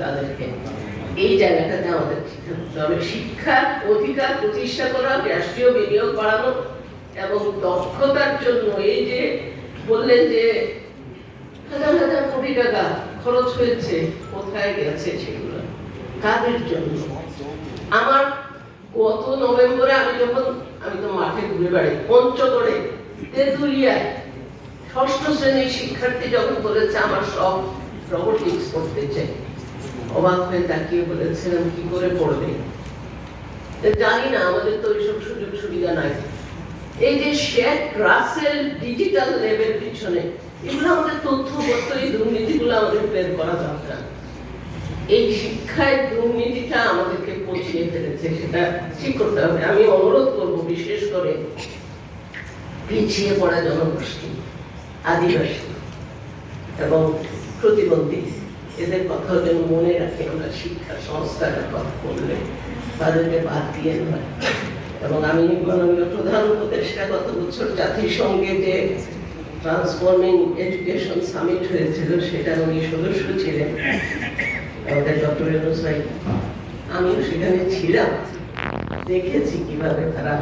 তাদেরকে। এই থাকতে শিক্ষার অধিকার প্রতিষ্ঠা করা, রাষ্ট্রীয় বিনিয়োগ বাড়ানো এবং দক্ষতার জন্য এই যে বললেন যে হাজার হাজার কোটি টাকা খরচ হয়েছে, কোথায় গেছে সেগুলো? কাদের জন্য? আমার গত নভেম্বরে আমি যখন, আমি তো মাঠে ঘুরে বেড়াই, পঞ্চগড়ে, তেঁতুলিয়ায় ষষ্ঠ শ্রেণির শিক্ষার্থী যখন বলেছে, আমার সব রোবোটিক্স করতে চাই অবাক হয়ে তাকিয়ে বলেছিলাম, কি করে পড়বে? জানি না, আমাদের তো ওইসব সুযোগ সুবিধা নাই। এই যে শেখ রাসেল ডিজিটাল লেভেল পিছনে, এগুলো আমাদের তথ্য পত্র এই দুর্নীতিগুলো আমাদের বের করা দরকার। এই শিক্ষায় দুর্নীতিটা আমাদেরকে পচিয়ে ফেলেছে, সেটা ঠিক করতে হবে। আমি অনুরোধ করব বিশেষ করে পিছিয়ে পড়া জনগোষ্ঠী, আদিবাসী, এবং প্রতিবন্ধী। এদের কথা যেন মনে রাখি আমরা শিক্ষা সংস্কারের কথা বললে তাদেরকে বাদ দিয়ে নয়। এবং আমি মাননীয় প্রধান উপদেষ্টা গত বছর জাতিসংঘে যে ট্রান্সফর্মিং এডুকেশন সামিট হয়েছিল সেটা উনি সদস্য ছিলেন আমাদের ডক্টর ভাই। আমিও সেখানে ছিলাম। দেখেছি কীভাবে তারা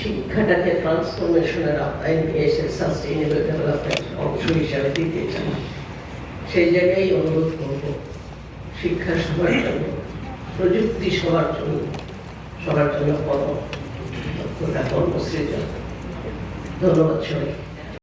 শিক্ষাটাকে ট্রান্সফরমেশনের আওতায় নিয়ে এসে সাস্টেইনেবল ডেভেলপমেন্ট অংশ হিসাবে দিতে চান সেই জায়গায় অনুরোধ করব। শিক্ষা সবার জন্য, প্রযুক্তি সবার জন্য সবার জন্য কর্মসৃজন ধন্যবাদ সবাই